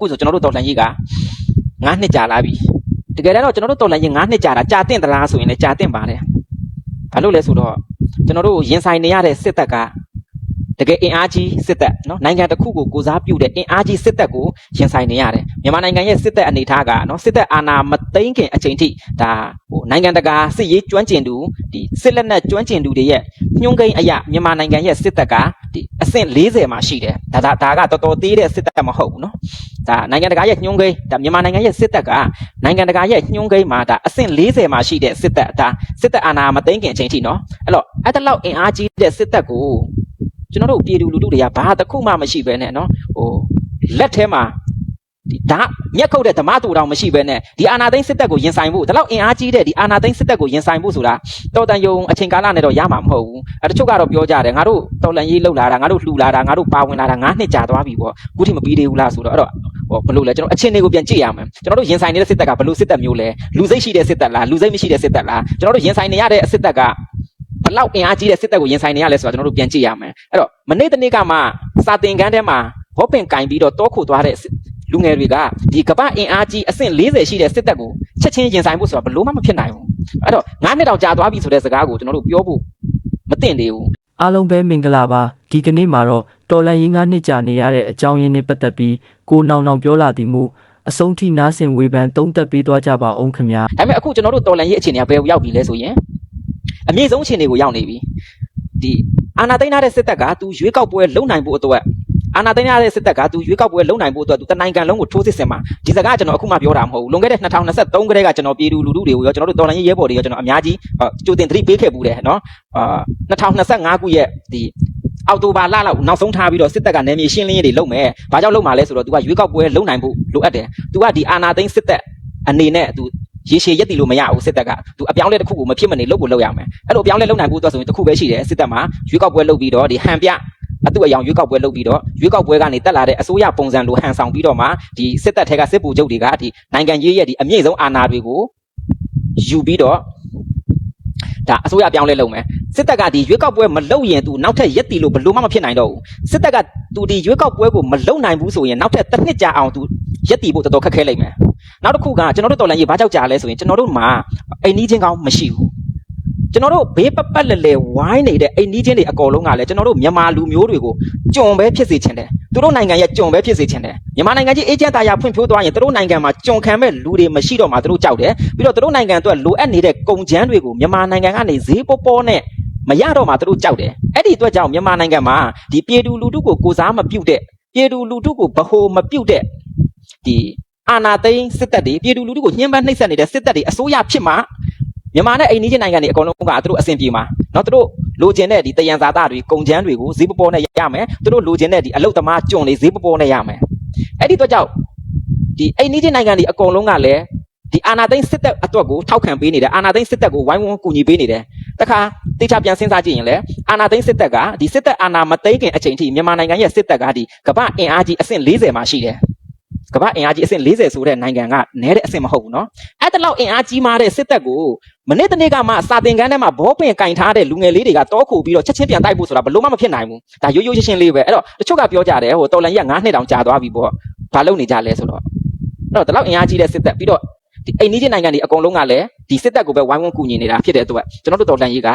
အခုဆိုကျွန်တော်တို့တော်လှန်ရေးက9နှစ်ကြာလာပြီတကယ်တော့ကျွန်တော်တို့တော်လှန်ရေး9နှစ်ကြာတာကြာတင့်သလားဆိုရင်လည်းကြာတင့်ပါတယ်ဘာလို့လဲဆိုတော့ကျွန်တော်တို့ရင်ဆိုင်နေရတဲ့စစ်တပ်က တကယ်အင်အားကြီးစစ်တပ်နော်နိုင်ငံတစ်ခုကိုကိုစားပြုတဲ့အင်အားကြီးစစ်တပ်ကိုရင်ဆိုင်နေရတယ်မြန်မာနိုင်ငံရဲ့စစ်တပ်အနေထားကနော်စစ်တပ်အာဏာမသိမ်းခင်အချိန်ထိဒါဟိုနိုင်ငံတကာစစ်ရေးကျွမ်းကျင်သူဒီစစ်လက်နက်ကျွမ်းကျင်သူတွေရဲ့ညှိုးကိန်းအရာမြန်မာနိုင်ငံရဲ့စစ်တပ်ကဒီအဆင့်40မှာရှိတယ်ဒါဒါဒါကတော်တော်သေးတဲ့စစ်တပ်မဟုတ်ဘူးနော်ဒါနိုင်ငံတကာရဲ့ညှိုးကိန်းဒါမြန်မာနိုင်ငံရဲ့စစ်တပ်ကနိုင်ငံတကာရဲ့ညှိုးကိန်းမှာဒါအဆင့်40မှာရှိတဲ့စစ်တပ်ဒါစစ်တပ်အာဏာမသိမ်းခင်အချိန်ထိနော်အဲ့တော့အဲ့တလောက်အင်အားကြီးတဲ့စစ်တပ်ကို ကျွန်တော်တို့ပြည်သူလူထုတွေကဘာတစ်ခုမှမရှိပဲနဲ့နော်ဟိုလက်ထဲမှာဒီဓာတ်မျက်ခုတ်တဲ့ဓမ္မတူတောင်မရှိပဲနဲ့ဒီအာဏာသိမ်းစစ်တပ်ကိုရင်ဆိုင်ဖို့ဒါလောက်အင်အားကြီးတဲ့ဒီအာဏာသိမ်းစစ်တပ်ကိုရင်ဆိုင်ဖို့ဆိုတာတော်တန်ယုံအချိန်ကာလနဲ့တော့ရမှာမဟုတ်ဘူးအဲတချို့ကတော့ပြောကြတယ်ငါတို့တော်လန်ရေးလှုပ်လာတာငါတို့လှူလာတာငါတို့ပါဝင်လာတာ9နှစ်ကြာသွားပြီပေါ့အခုထိမပြီးသေးဘူးလားဆိုတော့အဲ့တော့ဟောဘယ်လိုလဲကျွန်တော်အချင်းတွေကိုပြန်ကြည့်ရမယ်ကျွန်တော်တို့ရင်ဆိုင်နေတဲ့စစ်တပ်ကဘယ်လိုစစ်တပ်မျိုးလဲလူစိတ်ရှိတဲ့စစ်တပ်လားလူစိတ်မရှိတဲ့စစ်တပ်လားကျွန်တော်တို့ရင်ဆိုင်နေရတဲ့စစ်တပ်ကဘယ် လောက်အင်အားကြီးတဲ့စစ်တပ်ကိုရင်ဆိုင်နေရလဲဆိုတာကျွန်တော်တို့ပြန်ကြည့်ရမယ်အဲ့တော့မနေ့တနေ့ကမှစာတင်ကန်းထဲမှာဘောပင်ကင်ပြီးတော့တောခုသွားတဲ့လူငယ်တွေကဒီကပ္ပအင်အားကြီးအဆင့်40ရှိတဲ့စစ်တပ်ကိုချက်ချင်းရင်ဆိုင်ဖို့ဆိုတာဘယ်လို့မှမဖြစ်နိုင်ဘူးအဲ့တော့9နှစ်တောင်ကြာသွားပြီဆိုတဲ့စကားကိုကျွန်တော်တို့ပြောဖို့မသင့်သေးဘူးအားလုံးပဲမင်္ဂလာပါဒီကနေ့မှာတော့တော်လန်ရင်ကနှစ်ကြာနေရတဲ့အကြောင်းရင်းနဲ့ပတ်သက်ပြီးကိုနောင်နောင်ပြောလာသည်မူအဆုံးထိနားဆင်ဝေဖန်သုံးသပ်ပေးသွားကြပါအောင်ခင်ဗျာဒါပေမဲ့အခုကျွန်တော်တို့တော်လန်ရေးအခြေအနေကဘယ်ကိုရောက်ပြီလဲဆိုရင် အမြင့်ဆုံးအခြေအနေကိုရောက်နေပြီဒီအာနာသိန်းထားတဲ့စစ်တပ်ကသူရွေးကောက်ပွဲလုံနိုင်ဖို့အတွက်အာနာသိန်းထားတဲ့စစ်တပ်ကသူရွေးကောက်ပွဲလုံနိုင်ဖို့အတွက်သူတနိုင်ငံလုံးကိုထိုးစစ်ဆင်မှာဒီစကားကျွန်တော်အခုမှပြောတာမဟုတ်ဘူးလွန်ခဲ့တဲ့2023ကတည်းကကျွန်တော်ပြည်သူလူထုတွေကိုရောကျွန်တော်တို့တော်လန်ရေးရဲဘော်တွေရောကျွန်တော်အများကြီးကြိုတင်သတိပေးခဲ့ဘူးတယ်နော်အာ2025ခုရဲ့ဒီအောက်တိုဘာလလောက်နောက်ဆုံးထားပြီးတော့စစ်တပ်ကနေမြေရှင်းလင်းရေးတွေလုပ်မယ်။ဘာကြောင့်လုပ်မှာလဲဆိုတော့ तू ကရွေးကောက်ပွဲလုံနိုင်ဖို့လိုအပ်တယ်။ तू ကဒီအာနာသိန်းစစ်တပ်အနေနဲ့ तू ရေရှည်ရက်တည်လို့မရဘူးစစ်တပ်ကသူအပြောင်းလဲတစ်ခုကိုမဖြစ်မနေလုပ်ကိုလုပ်ရမယ်အဲ့လိုအပြောင်းလဲလုပ်နိုင်ဖို့အတွက်ဆိုရင်တစ်ခုပဲရှိတယ်စစ်တပ်မှာရွေးကောက်ပွဲလုပ်ပြီးတော့ဒီဟန်ပြအတူအယောင်ရွေးကောက်ပွဲလုပ်ပြီးတော့ရွေးကောက်ပွဲကနေတက်လာတဲ့အစိုးရပုံစံလိုဟန်ဆောင်ပြီးတော့မှဒီစစ်တပ်ထဲကစစ်ဗိုလ်ချုပ်တွေကဒီနိုင်ငံရေးရဲ့ဒီအမြင့်ဆုံးအာဏာတွေကိုယူပြီးတော့ဒါအစိုးရပြောင်းလဲလုပ်မယ်စစ်တပ်ကဒီရွေးကောက်ပွဲမလုပ်ရင်သူနောက်ထပ်ရက်တီလို့ဘလို့မှမဖြစ်နိုင်တော့ဘူးစစ်တပ်ကသူဒီရွေးကောက်ပွဲကိုမလုပ်နိုင်ဘူးဆိုရင်နောက်ထပ်တစ်နှစ်ကြာအောင်သူရက်တီဖို့တော်တော်ခက်ခဲလိမ့်မယ် နောက်တစ်ခုကကျွန်တော်တို့တော်လန်ရေးဘာကြောက်ကြလဲဆိုရင်ကျွန်တော်တို့မှာအိမ်နီးချင်းကောင်းမရှိဘူးကျွန်တော်တို့ဘေးပပတ်လဲလဲဝိုင်းနေတဲ့အိမ်နီးချင်းတွေအကုန်လုံးကလည်းကျွန်တော်တို့မြန်မာလူမျိုးတွေကိုကြုံပဲဖြစ်စေချင်တယ်သူတို့နိုင်ငံရဲ့ကြုံပဲဖြစ်စေချင်တယ်မြန်မာနိုင်ငံကြီးအေဂျင့်တာယာဖွံ့ဖြိုးသွားရင်သူတို့နိုင်ငံမှာကြုံခံမဲ့လူတွေမရှိတော့မှသူတို့ကြောက်တယ်ပြီးတော့သူတို့နိုင်ငံအတွက်လိုအပ်နေတဲ့ကုန်ကျန်းတွေကိုမြန်မာနိုင်ငံကနေဈေးပေါပေါနဲ့မရတော့မှသူတို့ကြောက်တယ်အဲ့ဒီအတွက်ကြောင့်မြန်မာနိုင်ငံမှာဒီပြည်သူလူထုကိုကိုစားမပြုတ်တဲ့ပြည်သူလူထုကိုဗဟိုမပြုတ်တဲ့ဒီ အာနာသိန်းစစ်တပ်တွေပြည်သူလူထုကိုညှဉ်းပန်းနှိပ်စက်နေတဲ့စစ်တပ်တွေအစိုးရဖြစ်မှမြန်မာနဲ့အိမ်နီးချင်းနိုင်ငံတွေအကုန်လုံးကသူတို့အဆင်ပြေမှာเนาะသူတို့လိုချင်တဲ့ဒီတယံဇာတာတွေကုန်ကျန်းတွေကိုဈေးပေါပေါနဲ့ရမယ်သူတို့လိုချင်တဲ့ဒီအလုတ်သမားကျွန်တွေဈေးပေါပေါနဲ့ရမယ်အဲ့ဒီအတွက်ကြောင့်ဒီအိမ်နီးချင်းနိုင်ငံတွေအကုန်လုံးကလည်းဒီအာနာသိန်းစစ်တပ်အတွက်ကိုထောက်ခံပေးနေတယ်အာနာသိန်းစစ်တပ်ကိုဝိုင်းဝန်းကူညီပေးနေတယ်တခါတေချာပြန်စဉ်းစားကြည့်ရင်လည်းအာနာသိန်းစစ်တပ်ကဒီစစ်တပ်အာနာမသိမ်းခင်အချိန်ထိမြန်မာနိုင်ငံရဲ့စစ်တပ်ကဒီကမ္ဘာအင်အားကြီးအဆင့်40မှာရှိတယ် ကမ္ဘာအင်အားကြီးအဆင့်40ဆိုတဲ့နိုင်ငံကနဲတဲ့အဆင့်မဟုတ်ဘူးနော်အဲ့တလောက်အင်အားကြီးမားတဲ့စစ်တပ်ကိုမနေ့တနေ့ကမှစာသင်ခန်းထဲမှာဘောပင်ကင်ထားတဲ့လူငယ်လေးတွေကတောခုပြီးတော့ချက်ချင်းပြန်တိုက်ဖို့ဆိုတာဘလို့မှမဖြစ်နိုင်ဘူးဒါရိုးရိုးရှင်းရှင်းလေးပဲအဲ့တော့တချို့ကပြောကြတယ်ဟိုတော်လန်ကြီးက9နှစ်တောင်ကြာသွားပြီပေါ့ဘာလုပ်နေကြလဲဆိုတော့အဲ့တော့ဒီလောက်အင်အားကြီးတဲ့စစ်တပ်ပြီးတော့ဒီအိန္ဒိယနိုင်ငံတွေအကုန်လုံးကလည်းဒီစစ်တပ်ကိုပဲဝိုင်းဝန်းကူညီနေတာဖြစ်တဲ့အတွက်ကျွန်တော်တို့တော်လန်ကြီးက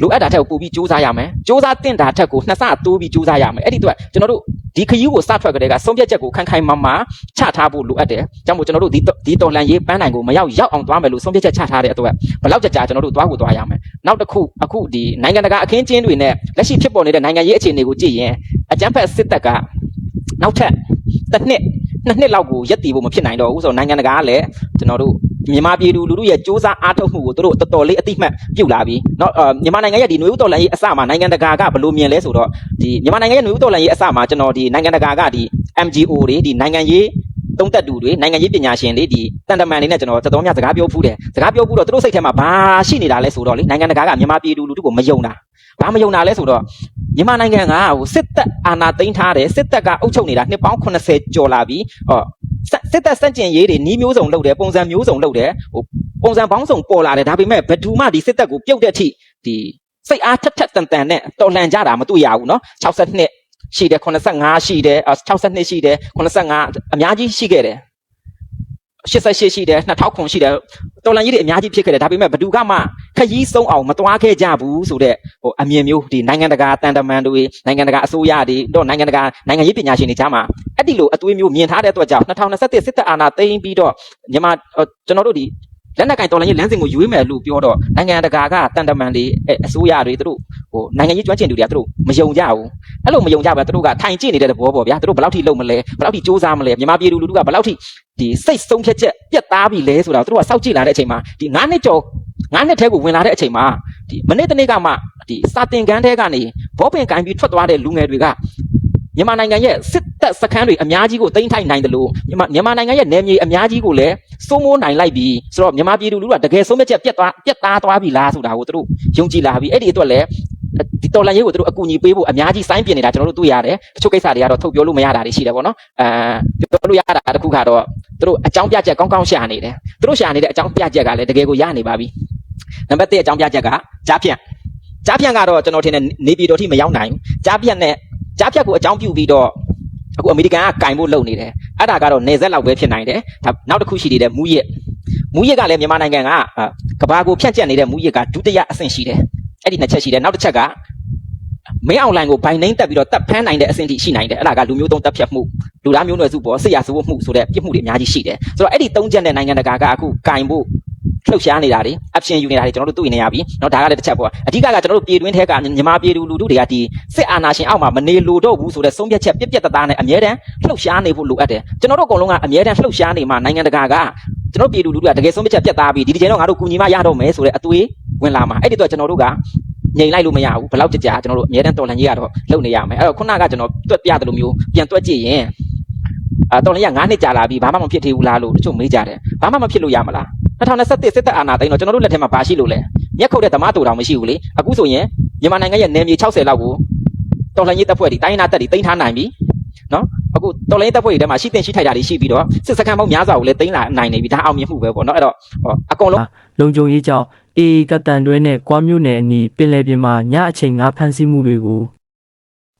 လိုအပ်တာထက်ကိုပို့ပြီးစူးစမ်းရမယ်စူးစမ်းတင်တာထက်ကိုနှစ်ဆတိုးပြီးစူးစမ်းရမယ်အဲ့ဒီအတွက်ကျွန်တော်တို့ဒီခရီးကိုစထွက်ကလေးကဆုံးဖြတ်ချက်ကိုခိုင်ခိုင်မာမာချထားဖို့လိုအပ်တယ်ကြောင့်မို့ကျွန်တော်တို့ဒီဒီတော်လန်ရေးပန်းနိုင်ကိုမရောက်ရောက်အောင်သွားမယ်လို့ဆုံးဖြတ်ချက်ချထားတဲ့အတွက်ဘယ်လောက်ကြာကြာကျွန်တော်တို့သွားကိုသွားရမယ်နောက်တစ်ခုအခုဒီနိုင်ငံတကာအခင်းကျင်းတွေနဲ့လက်ရှိဖြစ်ပေါ်နေတဲ့နိုင်ငံရေးအခြေအနေကိုကြည့်ရင်အကြမ်းဖက်စစ်တပ်ကနောက်ထပ်တစ်နှစ် နှစ်နှစ်လောက်ကိုရက်တည်ဖို့မဖြစ်နိုင်တော့ဘူးဆိုတော့နိုင်ငံတကာကလည်းကျွန်တော်တို့မြန်မာပြည်သူလူထုရဲ့စ조사အားထုတ်မှုကိုတို့တော်တော်လေးအတိမတ်ပြုတ်လာပြီเนาะမြန်မာနိုင်ငံရဲ့ဒီຫນွေဥတော်လှန်ရေးအစမှာနိုင်ငံတကာကဘယ်လိုမြင်လဲဆိုတော့ဒီမြန်မာနိုင်ငံရဲ့ຫນွေဥတော်လှန်ရေးအစမှာကျွန်တော်ဒီနိုင်ငံတကာကဒီ MGO တွေဒီနိုင်ငံရေး သုံးသက်သူတွေနိုင်ငံရေးပညာရှင်တွေဒီတန်တမန်တွေနဲ့ကျွန်တော်တော်တော်များစကားပြောဖူးတယ်စကားပြောဖူးတော့သူတို့စိတ်ထဲမှာဘာရှိနေတာလဲဆိုတော့လေနိုင်ငံတကာကမြန်မာပြည်သူလူထုကိုမယုံတာဘာမယုံတာလဲဆိုတော့မြန်မာနိုင်ငံကဟိုစစ်တပ်အာဏာသိမ်းထားတယ်စစ်တပ်ကအုပ်ချုပ်နေတာနှစ်ပေါင်း80ကျော်လာပြီဟော စစ်တပ်စန့်ကျင်ရေးတွေနှီးမျိုးစုံလုပ်တယ်ပုံစံမျိုးစုံလုပ်တယ်ဟိုပုံစံပေါင်းစုံပေါ်လာတယ်ဒါပေမဲ့ဘယ်သူမှဒီစစ်တပ်ကိုပြုတ်တဲ့အထိဒီစိတ်အားထက်ထက်တန်တန်နဲ့တော်လှန်ကြတာမတွေ့ရဘူးเนาะ62 ရှိတယ်85ရှိတယ်အာ62ရှိတယ်85အများကြီးရှိခဲ့တယ်88ရှိတယ်2000ရှိတယ်တော်လန်ကြီးတွေအများကြီးဖြစ်ခဲ့တယ်ဒါပေမဲ့ဘယ်သူကမှခရီးဆုံးအောင်မသွားခဲ့ကြဘူးဆိုတော့ဟိုအမြင်မျိုးဒီနိုင်ငံတကာတန်တမန်တွေနိုင်ငံတကာအစိုးရတွေတော့နိုင်ငံတကာနိုင်ငံရေးပညာရှင်တွေကြားမှာအဲ့ဒီလိုအသွေးမျိုးမြင်ထားတဲ့အတွက်ကြောင့်2021စစ်တပ်အာဏာသိမ်းပြီးတော့မြန်မာကျွန်တော်တို့ဒီ လက်နက်ကင်တော်လိုင်းရေးလမ်းစဉ်ကိုရွေးမယ်လို့ပြောတော့နိုင်ငံတကာကတန်တမန်တွေအစိုးရတွေသူတို့ဟိုနိုင်ငံရေးကျွမ်းကျင်သူတွေကသူတို့မယုံကြဘူးအဲ့လိုမယုံကြဘူးသူတို့ကထိုင်ကြည့်နေတဲ့သဘောပေါ့ဗျာသူတို့ဘယ်လောက်ထိလုံမလဲဘယ်လောက်ထိစူးစမ်းမလဲမြန်မာပြည်သူလူထုကဘယ်လောက်ထိဒီစိတ်ဆုံးဖြတ်ချက်ပြတ်သားပြီလဲဆိုတာသူတို့ကစောက်ကြည့်လာတဲ့အချိန်မှာဒီ9နှစ်ကျော်9နှစ်ထဲကိုဝင်လာတဲ့အချိန်မှာဒီမနေ့တနေ့ကမှဒီစာတင်ကန်းထဲကနေဘောပင်ကိုင်းပြီးထွက်သွားတဲ့လူငယ်တွေက မြန်မာနိုင်ငံရဲ့စစ်တပ်စခန်းတွေအများကြီးကိုတင်ထိုက်နိုင်တယ်လို့မြန်မာမြန်မာနိုင်ငံရဲ့နယ်မြေအများကြီးကိုလည်းစိုးမိုးနိုင်လိုက်ပြီဆိုတော့မြန်မာပြည်သူလူထုကတကယ်ဆုံးဖြတ်ချက်ပြတ်သွားပြတ်သားသွားပြီလားဆိုတာကိုသူတို့ယုံကြည်လာပြီအဲ့ဒီအတွက်လည်းဒီတော်လန်ရေးကိုသူတို့အကူအညီပေးဖို့အများကြီးစိုင်းပြင်နေတာကျွန်တော်တို့တွေ့ရတယ်တချို့ကိစ္စတွေကတော့ထုတ်ပြောလို့မရတာတွေရှိတယ်ပေါ့နော်အဲပြောလို့ရတာတစ်ခုကတော့သူတို့အကြောင်းပြချက်ကောင်းကောင်းရှာနေတယ်သူတို့ရှာနေတဲ့အကြောင်းပြချက်ကလည်းတကယ်ကိုရနေပါပြီနံပါတ်1အကြောင်းပြချက်ကကြားဖြန့်ကြားဖြန့်ကတော့ကျွန်တော်ထင်တယ်နေပြည်တော်ထိမရောက်နိုင်ဘူးကြားဖြန့်နဲ့ ကြားဖြတ်ကိုအကြောင်းပြုပြီးတော့အခုအမေရိကန်ကကင်ဖို့လုပ်နေတယ်အဲ့ဒါကတော့နေဆက်လောက်ပဲဖြစ်နိုင်တယ်ဒါနောက်တစ်ခုရှိသေးတယ်မူရစ်မူရစ်ကလည်းမြန်မာနိုင်ငံကကဘာကိုဖြန့်ကျက်နေတဲ့မူရစ်ကဒုတိယအဆင့်ရှိတယ်အဲ့ဒီနှစ်ချက်ရှိတယ်နောက်တစ်ချက်ကမင်းအွန်လိုင်းကိုဘိုင်နှိမ့်တက်ပြီးတော့တပ်ဖမ်းနိုင်တဲ့အဆင့်ထိရှိနိုင်တယ်အဲ့ဒါကလူမျိုးတုံးတပ်ဖြတ်မှုလူသားမျိုးနွယ်စုပေါ်ဆရာစဝတ်မှုဆိုတဲ့ပြစ်မှုတွေအများကြီးရှိတယ်ဆိုတော့အဲ့ဒီသုံးချက်နဲ့နိုင်ငံတကာကအခုကင်ဖို့ လှုပ်ရှားနေတာတွေ action ယူနေတာတွေကျွန်တော်တို့တွေ့နေရပြီเนาะဒါကလည်းတစ်ချက်ပေါ့အဓိကကကျွန်တော်တို့ပြည်တွင်းထဲကမြန်မာပြည်သူလူထုတွေကဒီစစ်အာဏာရှင်အောက်မှာမနေလို့တော့ဘူးဆိုတဲ့ဆုံးဖြတ်ချက်ပြက်ပြက်တသားနဲ့အမြဲတမ်းလှုပ်ရှားနေဖို့လိုအပ်တယ်ကျွန်တော်တို့အကုန်လုံးကအမြဲတမ်းလှုပ်ရှားနေမှနိုင်ငံတကာကကျွန်တော်ပြည်သူလူထုကတကယ်ဆုံးဖြတ်ချက်ပြက်သားပြီးဒီဒီကျတော့ငါတို့ကူညီမရတော့မယ်ဆိုတဲ့အသွေးဝင်လာမှာအဲ့ဒီတော့ကျွန်တော်တို့ကငြိမ်လိုက်လို့မရဘူးဘယ်လောက်ကြကြကျွန်တော်တို့အမြဲတမ်းတော်လှန်ရေးကတော့လုပ်နေရမယ်အဲ့တော့ခုနကကျွန်တော်တွက်ပြတယ်လို့မျိုးပြန်တွက်ကြည့်ရင်အာတော်လှန်ရေး9နှစ်ကြာလာပြီဘာမှမဖြစ်သေးဘူးလားလို့တချို့မေးကြတယ်ဘာမှမဖြစ်လို့ရမလား 2021စစ်တပ်အာဏာသိမ်းတော့ကျွန်တော်တို့လက်ထက်မှာဘာရှိလို့လဲမျက်ခုတ်တဲ့ဓမ္မတူတောင်မရှိဘူးလေအခုဆိုရင်မြန်မာနိုင်ငံရဲ့နယ်မြေ60လောက်ကိုတော်လှန်ရေးတပ်ဖွဲ့တွေတိုင်းနာတပ်တွေတင်ထားနိုင်ပြီနော်အခုတော်လှန်ရေးတပ်ဖွဲ့တွေထဲမှာရှိတင်ရှိထိုက်တာတွေရှိပြီးတော့စစ်စခန်းပေါင်းများစွာကိုလည်းတင်လာနိုင်နေပြီဒါအောင်မြင်မှုပဲပေါ့နော်အဲ့တော့အကုန်လုံးလုံခြုံရေးကြောင့်အေအေကတန်တွဲနဲ့ကွာမြို့နယ်အနီးပင်လယ်ပြင်မှာညအချိန်ငါဖမ်းဆီးမှုတွေကို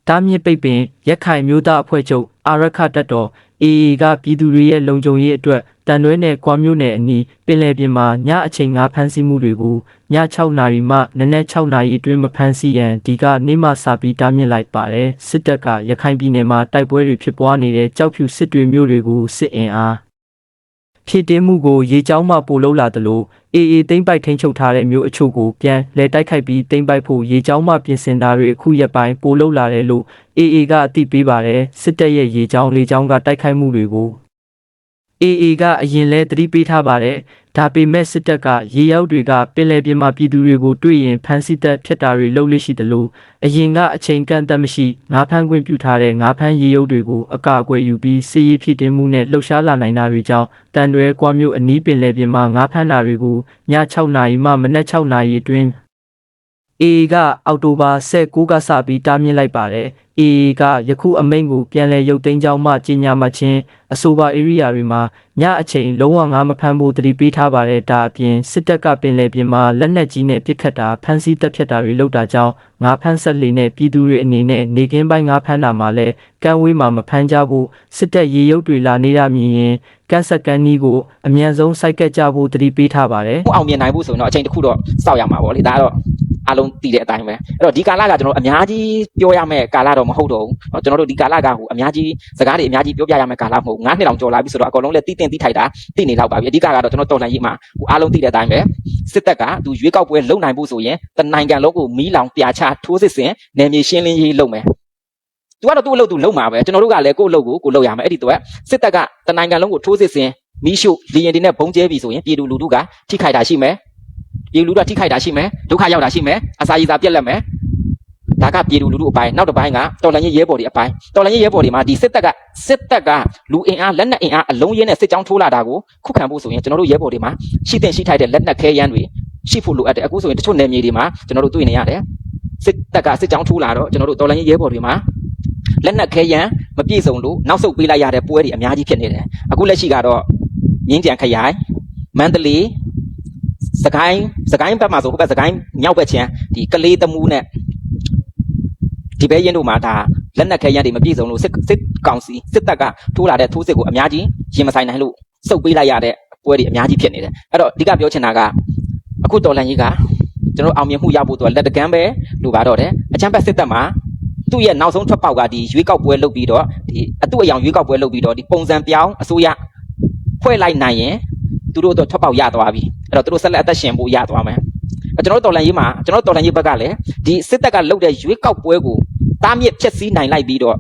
တားမြစ်ပိတ်ပင်ရက်ခိုင်မျိုးသားအဖွဲ့ချုပ်အာရခတက်တော် အေအေကပြည်သူတွေရဲ့လုံခြုံရေးအတွက်တန်တွဲနဲ့ကွာမြို့နယ်အနီးပင်လယ်ပြင်မှာညအချိန်ငါဖမ်းဆီးမှုတွေကိုည6နာရီမှနနက်6နာရီအတွင်းမဖမ်းဆီးရန်ဒီကနေ့မှစပြီးတားမြစ်လိုက်ပါတယ်စစ်တပ်ကရခိုင်ပြည်နယ်မှာတိုက်ပွဲတွေဖြစ်ပွားနေတဲ့ကြောက်ဖြူစစ်တွေမျိုးတွေကိုစစ်အင်အား ဖြစ်တင်းမှုကိုရေကြောင်းမှပို့လို့လာတယ်လို့အေအေသိမ့်ပိုက်ထိန်းချုပ်ထားတဲ့မျိုးအချို့ကိုပြန်လဲတိုက်ခိုက်ပြီးသိမ့်ပိုက်ဖို့ရေကြောင်းမှပြင်ဆင်တာတွေအခုရက်ပိုင်းပိုလုပ်လာတယ်လို့အေအေကအသိပေးပါတယ်စစ်တပ်ရဲ့ရေကြောင်းလေကြောင်းကတိုက်ခိုက်မှုတွေကို အေအေကအရင်လဲသတိပေးထားပါတယ်ဒါပေမဲ့စစ်တပ်ကရေရောက်တွေကပင်လယ်ပြင်မှာပြည်သူတွေကိုတွေ့ရင်ဖမ်းဆီးတပ်ဖြတ်တာတွေလုပ်လို့ရှိတယ်လို့အရင်ကအချိန်ကန့်သက်မရှိငါးဖမ်းခွင့်ပြုထားတဲ့ငါးဖမ်းရေရုပ်တွေကိုအကာအကွယ်ယူပြီးစီးရီးဖြစ်တင်မှုနဲ့လှုပ်ရှားလာနိုင်တာတွေကြောင့်တန်တွဲကွာမျိုးအနီးပင်လယ်ပြင်မှာငါးဖမ်းတာတွေကိုည6နာရီမှမနက်6နာရီအတွင်း အေကအောက်တိုဘာ16ကစပြီးတားမြစ်လိုက်ပါတယ်။ AA ကယခုအမိန့်ကိုပြန်လည်ရုပ်သိမ်းကြောင်းမှကြေညာမှချင်းအဆိုပါ area တွေမှာညအချိန်လုံးဝငါမဖမ်းဖို့တတိပေးထားပါတယ်ဒါအပြင်စစ်တပ်ကပင်လယ်ပြင်မှာလက်နက်ကြီးနဲ့ပစ်ခတ်တာဖမ်းဆီးတပ်ဖြတ်တာတွေလုပ်တာကြောင့်ငါဖမ်းဆက်လေနဲ့ပြည်သူတွေအနေနဲ့နေကင်းပိုင်းငါဖမ်းတာမှာလဲကမ်းဝေးမှာမဖမ်းကြဖို့စစ်တပ်ရေရုပ်တွေလာနေတာမြင်ရင်ကန့်ဆက်ကန်းကြီးကိုအမြန်ဆုံးစိုက်ကက်ကြဖို့တတိပေးထားပါတယ်အောင်မြင်နိုင်ဖို့ဆိုရင်တော့အချိန်တစ်ခုတော့စောင့်ရမှာပေါ့လေဒါကတော့ အားလုံးသိတဲ့အတိုင်းပဲအဲ့တော့ဒီကာလကကျွန်တော်တို့အများကြီးပြောရမယ့်ကာလတော့မဟုတ်တော့ဘူးเนาะကျွန်တော်တို့ဒီကာလကဟိုအများကြီးစကားတွေအများကြီးပြောပြရမယ့်ကာလမဟုတ်ဘူး9နှစ်တောင်ကျော်လာပြီဆိုတော့အကုန်လုံးလည်းသိတင်သိထိုက်တာသိနေတော့ပါပြီအဓိကကတော့ကျွန်တော်တော်လှန်ရေးမှာဟိုအားလုံးသိတဲ့အတိုင်းပဲစစ်တပ်ကသူရွေးကောက်ပွဲလုံနိုင်ဖို့ဆိုရင်တနိုင်ငံလုံးကိုမီးလောင်ပြာချထိုးစစ်ဆင်နယ်မြေရှင်းလင်းရေးလုပ်မယ်သူကတော့သူ့အလုပ်သူလုပ်မှာပဲကျွန်တော်တို့ကလည်းကိုယ့်အလုပ်ကိုကိုယ်လုပ်ရမယ်အဲ့ဒီတော့စစ်တပ်ကတနိုင်ငံလုံးကိုထိုးစစ်ဆင်မီးရှို့လီရင်တွေနဲ့ဘုံကျဲပြီဆိုရင်ပြည်သူလူထုကထိခိုက်တာရှိမယ် ပြည်သူလူထုကထိခိုက်တာရှိမယ်ဒုက္ခရောက်တာရှိမယ်အစာရည်စာပြက်လက်မယ်ဒါကပြည်သူလူထုအပိုင်းနောက်တစ်ပိုင်းကတော်လှန်ရေးရဲဘော်တွေအပိုင်းတော်လှန်ရေးရဲဘော်တွေမှာဒီစစ်တပ်ကစစ်တပ်ကလူအင်အားလက်နက်အင်အားအလုံးရင်းနဲ့စစ်ကြောင်းထိုးလာတာကိုခုခံဖို့ဆိုရင်ကျွန်တော်တို့ရဲဘော်တွေမှာရှိတဲ့ရှိထိုက်တဲ့လက်နက်ခဲယမ်းတွေရှိဖို့လိုအပ်တယ်အခုဆိုရင်တချို့နယ်မြေတွေမှာကျွန်တော်တို့တွေ့နေရတယ်စစ်တပ်ကစစ်ကြောင်းထိုးလာတော့ကျွန်တော်တို့တော်လှန်ရေးရဲဘော်တွေမှာလက်နက်ခဲယမ်းမပြည့်စုံလို့နောက်ဆုတ်ပေးလိုက်ရတဲ့ပွဲတွေအများကြီးဖြစ်နေတယ်အခုလက်ရှိကတော့ငင်းကြံခရိုင်မန္တလေး စကိုင်းစကိုင်းဘက်မှာဆိုဟိုဘက်စကိုင်းမြောက်ဘက်ချင်းဒီကလေးတမူးနဲ့ဒီဘဲရင်တို့မှာဒါလက်နက်ခဲယမ်းတွေမပြည့်စုံလို့စစ်စစ်ကောင်စီစစ်တပ်ကထိုးလာတဲ့ထိုးစစ်ကိုအများကြီးရင်မဆိုင်နိုင်လို့စုပ်ပေးလိုက်ရတဲ့ပွဲတွေအများကြီးဖြစ်နေတယ်အဲ့တော့အဓိကပြောချင်တာကအခုတော်လန်ကြီးကကျွန်တော်အောင်မြင်မှုရဖို့အတွက်လက်တကမ်းပဲလိုပါတော့တယ်အချမ်းဘက်စစ်တပ်မှာသူ့ရဲ့နောက်ဆုံးထွက်ပေါက်ကဒီရွေးကောက်ပွဲလုပ်ပြီးတော့ဒီအတူအယောင်ရွေးကောက်ပွဲလုပ်ပြီးတော့ဒီပုံစံပြောင်းအစိုးရဖွဲ့လိုက်နိုင်ရင် သူတို့တော့ထွက်ပေါက်ရသွားပြီအဲ့တော့သူတို့ဆက်လက်အသက်ရှင်ဖို့ရသွားမယ်အဲ့ကျွန်တော်တို့တော်လန်ကြီးမှာကျွန်တော်တို့တော်လန်ကြီးဘက်ကလည်းဒီစစ်တပ်ကလုပ်တဲ့ရွေးကောက်ပွဲကိုတားမြစ်ဖျက်ဆီးနိုင်လိုက်ပြီးတော့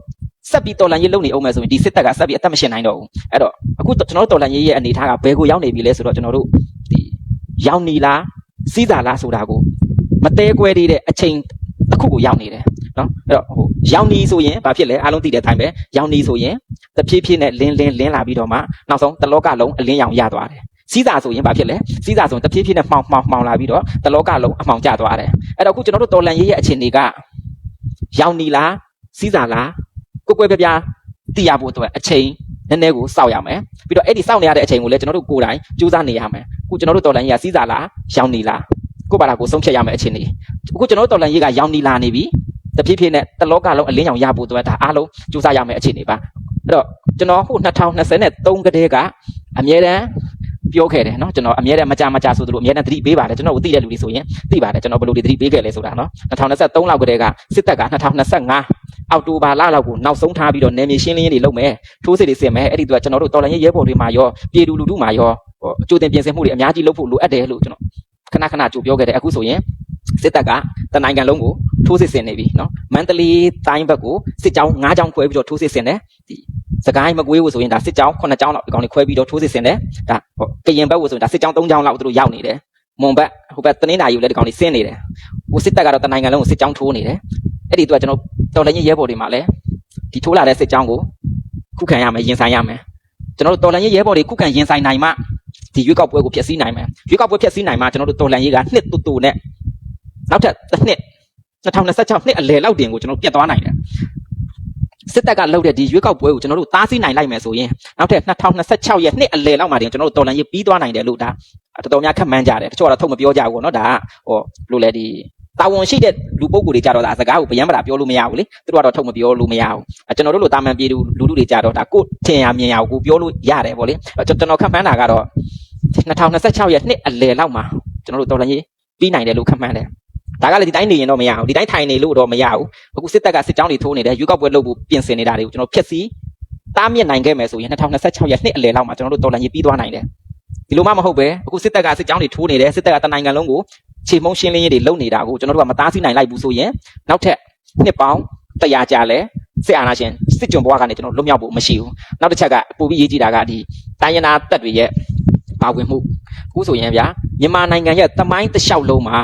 ဆက်ပြီးတော်လန်ကြီးလုပ်နေအောင်မယ်ဆိုရင်ဒီစစ်တပ်ကဆက်ပြီးအသက်မရှင်နိုင်တော့ဘူးအဲ့တော့အခုကျွန်တော်တို့တော်လန်ကြီးရဲ့အနေအထားကဘယ်ကိုရောက်နေပြီလဲဆိုတော့ကျွန်တော်တို့ဒီရောက်နေလားစီးစာလားဆိုတာကိုမတဲကွဲသေးတဲ့အချိန်တစ်ခုကိုရောက်နေတယ်နော်အဲ့တော့ဟိုရောက်နေဆိုရင်ဘာဖြစ်လဲအားလုံးသိတဲ့အတိုင်းပဲရောက်နေဆိုရင်တဖြည်းဖြည်းနဲ့လင်းလင်းလင်းလာပြီးတော့မှနောက်ဆုံးတလောကလုံးအလင်းရောင်ရသွားတယ် စီးစာဆိုရင်ဘာဖြစ်လဲစီးစာဆိုရင်တဖြည်းဖြည်းနဲ့မှောင်မှောင်မှောင်လာပြီးတော့တလောကလုံးအမှောင်ကျသွားတယ်အဲ့တော့အခုကျွန်တော်တို့တော်လန်ရေးရဲ့အခြေအနေကရောက်နေလားစီးစာလားကိုကိုယ်ကွယ်ပြပြသိရဖို့အတွက်အချိန်နည်းနည်းကိုစောင့်ရမယ်ပြီးတော့အဲ့ဒီစောင့်နေရတဲ့အချိန်ကိုလည်းကျွန်တော်တို့ကိုယ်တိုင်ကြိုးစားနေရမယ်အခုကျွန်တော်တို့တော်လန်ရေးကစီးစာလားရောက်နေလားကိုယ့်ဘာသာကိုဆုံးဖြတ်ရမယ်အခြေအနေအခုကျွန်တော်တို့တော်လန်ရေးကရောက်နေလာနေပြီတဖြည်းဖြည်းနဲ့တလောကလုံးအလင်းရောင်ရဖို့အတွက်ဒါအားလုံးကြိုးစားရမယ်အခြေအနေပါအဲ့တော့ကျွန်တော်ခု2023ကတည်းကအမြဲတမ်း ပြောခဲ့တယ်နော်ကျွန်တော်အမြဲတမ်းမကြမကြဆိုသလိုအမြဲတမ်းသတိပေးပါတယ်ကျွန်တော်ကိုသိတဲ့လူတွေဆိုရင်သိပါတယ်ကျွန်တော်ဘယ်လိုတွေသတိပေးခဲ့လဲဆိုတာနော်2023လောက်ကတည်းကစစ်တပ်က2025အောက်တိုဘာလလောက်ကိုနောက်ဆုံးထားပြီးတော့နယ်မြေရှင်းလင်းရေးတွေလုပ်မယ်ထိုးစစ်တွေဆင်မယ်အဲ့ဒီတော့ကျွန်တော်တို့တော်လိုင်းရဲဘော်တွေမှာရောပြည်သူလူထုမှာရောအကျိုးတင်ပြင်ဆင်မှုတွေအများကြီးလုပ်ဖို့လိုအပ်တယ်လို့ကျွန်တော်ခဏခဏကြိုပြောခဲ့တယ်အခုဆိုရင်စစ်တပ်ကတနိုင်ငံလုံးကိုထိုးစစ်ဆင်နေပြီနော်မန္တလေးတိုင်းဘက်ကိုစစ်ကြောင်း၅ကြောင်းခွဲပြီးတော့ထိုးစစ်ဆင်တယ်ဒီ စကိုင်းမကွေးကိုဆိုရင်ဒါစစ်ကြောင်း9ကြောင်းလောက်ဒီကောင်တွေခွဲပြီးတော့ထိုးစစ်ဆင်တယ်ဒါဟိုကရင်ဘက်ကိုဆိုရင်ဒါစစ်ကြောင်း3ကြောင်းလောက်သူတို့ရောက်နေတယ်မွန်ဘက်ဟိုဘက်တနင်္လာရီကိုလည်းဒီကောင်တွေဆင်းနေတယ်ဟိုစစ်တပ်ကတော့တနိုင်ငံလုံးကိုစစ်ကြောင်းထိုးနေတယ်အဲ့ဒီတော့ကျွန်တော်တော်လည်းရဲဘော်တွေမှာလည်းဒီထိုးလာတဲ့စစ်ကြောင်းကိုခုခံရမယ်ရင်ဆိုင်ရမယ်ကျွန်တော်တို့တော်လည်းရဲဘော်တွေခုခံရင်ဆိုင်နိုင်မှဒီရွေးကောက်ပွဲကိုဖျက်ဆီးနိုင်မယ်ရွေးကောက်ပွဲဖျက်ဆီးနိုင်မှကျွန်တော်တို့တော်လည်းရဲကနှစ်တူတူနဲ့နောက်ထပ်တစ်နှစ်2026နှစ်အလယ်လောက်တင်ကိုကျွန်တော်ပြတ်သွားနိုင်တယ် စစ်တပ်ကလှုပ်တဲ့ဒီရွေးကောက်ပွဲကိုကျွန်တော်တို့တားဆီးနိုင်လိုက်မယ်ဆိုရင်နောက်ထပ်2026ရဲ့နှစ်အလယ်လောက်မှာတင်ကျွန်တော်တို့တော်လန်ရေးပြီးသွားနိုင်တယ်လို့ဒါတော်တော်များခက်မှန်းကြတယ်တချို့ကတော့ထုတ်မပြောကြဘူးเนาะဒါကဟောဘယ်လိုလဲဒီတာဝန်ရှိတဲ့လူပုဂ္ဂိုလ်တွေကြတော့ဒါစကားကိုဗျံမတာပြောလို့မရဘူးလေသူတို့ကတော့ထုတ်မပြောလို့မရဘူးအဲကျွန်တော်တို့လိုတာမန်ပြည်သူလူထုတွေကြတော့ဒါကိုထင်ရမြင်ရကိုပြောလို့ရတယ်ဗောလေကျွန်တော်ခက်မှန်းတာကတော့2026ရဲ့နှစ်အလယ်လောက်မှာကျွန်တော်တို့တော်လန်ရေးပြီးနိုင်တယ်လို့ခက်မှန်းတယ် ဒါကလည်းဒီတိုင်းနေရင်တော့မရဘူးဒီတိုင်းထိုင်နေလို့တော့မရဘူးအခုစစ်တပ်ကစစ်ကြောင်းတွေထိုးနေတယ်ရွေးကောက်ပွဲလုပ်ဖို့ပြင်ဆင်နေတာတွေကိုကျွန်တော်ဖျက်ဆီးတားမြစ်နိုင်ခဲ့မယ်ဆိုရင်2026ရဲ့နှစ်အလယ်လောက်မှာကျွန်တော်တို့တော်လန်ရေးပြီးသွားနိုင်တယ်ဒီလိုမှမဟုတ်ပဲအခုစစ်တပ်ကစစ်ကြောင်းတွေထိုးနေတယ်စစ်တပ်ကတနိုင်ငံလုံးကိုခြေမုံရှင်းလင်းရေးတွေလုပ်နေတာကိုကျွန်တော်တို့ကမသားဆီးနိုင်လိုက်ဘူးဆိုရင်နောက်ထပ်နှစ်ပေါင်း100ကြာလဲစစ်အာဏာရှင်စစ်ကြုံဘဝကနေကျွန်တော်လွတ်မြောက်ဖို့မရှိဘူးနောက်တစ်ချက်ကပိုပြီးရေးကြည့်တာကဒီတိုင်းရင်းသားတပ်တွေရဲ့ပါဝင်မှုအခုဆိုရင်ဗျာမြန်မာနိုင်ငံရဲ့တမိုင်းတစ်လျှောက်လုံးမှာ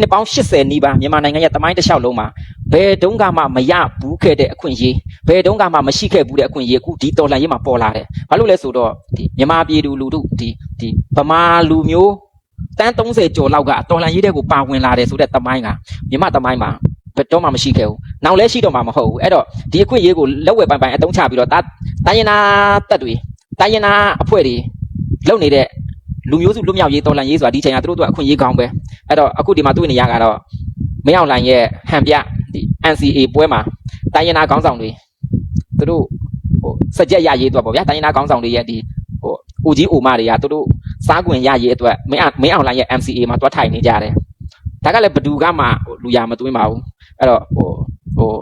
နှစ်ပေါင်း80နီးပါးမြန်မာနိုင်ငံရဲ့တမိုင်းတစ်လျှောက်လုံးမှာဘယ်တုန်းကမှမရဘူးခဲ့တဲ့အခွင့်အရေးဘယ်တုန်းကမှမရှိခဲ့ဘူးတဲ့အခွင့်အရေးအခုဒီတော်လှန်ရေးမှာပေါ်လာတယ်ဘာလို့လဲဆိုတော့ဒီမြန်မာပြည်သူလူထုဒီဒီဗမာလူမျိုးတန်း30ကျော်လောက်ကတော်လှန်ရေးတဲ့ကိုပါဝင်လာတယ်ဆိုတဲ့တမိုင်းကမြန်မာတမိုင်းမှာဘယ်တော့မှမရှိခဲ့ဘူး။နောက်လည်းရှိတော့မှမဟုတ်ဘူး။အဲ့တော့ဒီအခွင့်အရေးကိုလက်ဝဲပိုင်ပိုင်အတုံးချပြီးတော့တိုင်းရင်းသားတပ်တွေတိုင်းရင်းသားအဖွဲ့တွေလုပ်နေတဲ့ လူမျိုးစုလွတ်မြောက်ရေးတော်လှန်ရေးဆိုတာဒီချိန်ကသူတို့တို့အခွင့်အရေးကောင်းပဲအဲ့တော့အခုဒီမှာတွေ့နေရကတော့မင်းအောင်လှိုင်ရဲ့ဟန်ပြဒီ NCA ပွဲမှာတိုင်းရင်းသားခေါင်းဆောင်တွေသူတို့ဟိုစကြက်ရရေးတော့ပေါ့ဗျာတိုင်းရင်းသားခေါင်းဆောင်တွေရဲ့ဒီဟိုဦးကြီးအိုမတွေကသူတို့စားကွင်ရရေးအတွက်မင်းမင်းအောင်လှိုင်ရဲ့ MCA မှာတွားထိုင်နေကြတယ်ဒါကလည်းဘယ်သူကမှလူရမသွင်းပါဘူးအဲ့တော့ဟိုဟို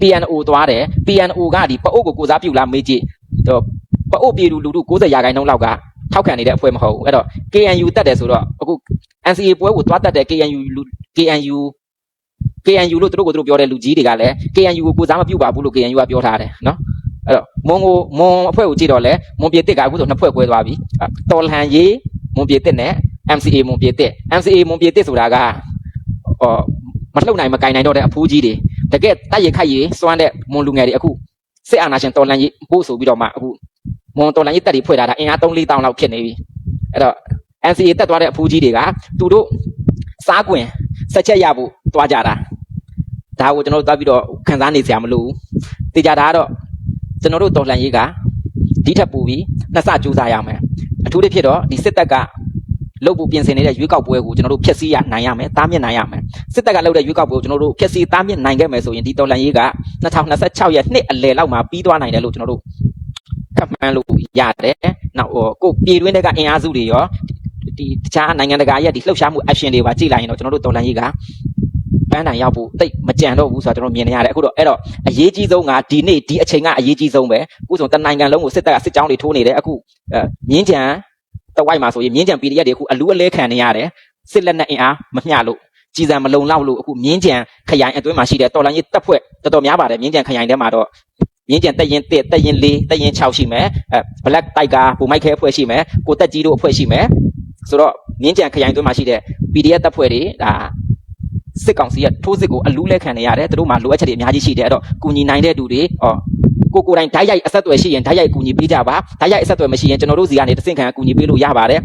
PNO သွားတယ် PNO ကဒီပအုပ်ကိုကိုစားပြုလာမေးကြည့်တော့ပအုပ်ပြည်သူလူထု90ရာခိုင်နှုန်းလောက်က ထောက်ခံနေတဲ့အဖွဲ့မဟုတ်ဘူးအဲ့တော့ KNU တက်တယ်ဆိုတော့အခု NCA ပွဲကိုသွားတက်တဲ့ KNU လူ KNU KNU လို့သူတို့ကိုသူတို့ပြောတဲ့လူကြီးတွေကလည်း KNU ကိုကိုစားမပြုတ်ပါဘူးလို့ KNU ကပြောထားတယ်နော်အဲ့တော့မွန်ကိုမွန်အဖွဲ့ကိုကြည့်တော့လဲမွန်ပြည်တစ်ကအခုဆိုနှစ်ဖွဲ့ကွဲသွားပြီတော်လှန်ရေးမွန်ပြည်တစ်နဲ့ MCA မွန်ပြည်တစ် MCA မွန်ပြည်တစ်ဆိုတာကဟောမလှုပ်နိုင်မကင်နိုင်တော့တဲ့အဖိုးကြီးတွေတကယ်တိုက်ရိုက်ခိုက်ရေးစွမ်းတဲ့မွန်လူငယ်တွေအခုစစ်အာဏာရှင်တော်လှန်ရေးပို့ဆိုပြီးတော့မှအခု မွန်တော်လှန်ရေးတပ်တွေဖွဲ့ထားတာအင်အား3 4တောင်းလောက်ဖြစ်နေပြီအဲ့တော့ NCA တက်သွားတဲ့အဖိုးကြီးတွေကသူတို့စားကွင်ဆက်ချက်ရဖို့တွားကြတာဒါကိုကျွန်တော်တို့တွားပြီးတော့ခံစားနေစရာမလိုဘူးတေချာတာကတော့ကျွန်တော်တို့တော်လှန်ရေးကဒီထက်ပိုပြီးနှစ်ဆကြိုးစားရမယ်အထူးသဖြင့်တော့ဒီစစ်တပ်ကလုပ်ဖို့ပြင်ဆင်နေတဲ့ရွေးကောက်ပွဲကိုကျွန်တော်တို့ဖျက်ဆီးရနိုင်ရမယ်တားမြစ်နိုင်ရမယ်စစ်တပ်ကလုပ်တဲ့ရွေးကောက်ပွဲကိုကျွန်တော်တို့ဖျက်ဆီးတားမြစ်နိုင်ခဲ့မယ်ဆိုရင်ဒီတော်လှန်ရေးက2026ရဲ့နှစ်အလယ်လောက်မှာပြီးသွားနိုင်တယ်လို့ကျွန်တော်တို့ ခန့်မှန်းလို့ရတယ်နောက်ဟိုကိုပြည်တွင်းတွေကအင်အားစုတွေရောဒီတခြားနိုင်ငံတကာရဲ့ဒီလှုပ်ရှားမှု action တွေပါကြည့်လိုက်ရင်တော့ကျွန်တော်တို့တော်လှန်ရေးကပန်းတိုင်ရောက်ဖို့တိတ်မကြံတော့ဘူးဆိုတော့ကျွန်တော်မြင်နေရတယ်အခုတော့အဲ့တော့အရေးကြီးဆုံးကဒီနေ့ဒီအချိန်ကအရေးကြီးဆုံးပဲအခုဆိုတနိုင်ငံလုံးကိုစစ်တပ်ကစစ်ကြောင်းတွေထိုးနေတယ်အခုအဲမြင်းကြံတဝိုက်မှာဆိုရင်မြင်းကြံ PDF တွေအခုအလူအလဲခံနေရတယ်စစ်လက်နက်အင်အားမမျှလို့ကြည်စံမလုံလောက်လို့အခုမြင်းကြံခရိုင်အတွင်းမှာရှိတဲ့တော်လိုင်းရေးတပ်ဖွဲ့တော်တော်များပါတယ်မြင်းကြံခရိုင်ထဲမှာတော့ မြင်းကြံတက်ရင်တက်တက်ရင်၄တက်ရင်6ရှိမယ်အဲ black tiger ဘူမိုက်ခဲအဖွဲ့ရှိမယ်ကိုတက်ကြီးတို့အဖွဲ့ရှိမယ်ဆိုတော့မြင်းကြံခရိုင်အတွင်းမှာရှိတဲ့ PDF တပ်ဖွဲ့တွေဒါစစ်ကောင်စီရဲ့ထိုးစစ်ကိုအလူးလဲခံနေရတယ်သူတို့မှာလိုအပ်ချက်တွေအများကြီးရှိတယ်အဲ့တော့ကူညီနိုင်တဲ့သူတွေဟောကိုကိုယ်တိုင်ဓာတ်ရိုက်အဆက်အသွယ်ရှိရင်ဓာတ်ရိုက်ကူညီပေးကြပါဓာတ်ရိုက်အဆက်အသွယ်မရှိရင်ကျွန်တော်တို့စီကနေတဆင့်ခံကူညီပေးလို့ရပါတယ်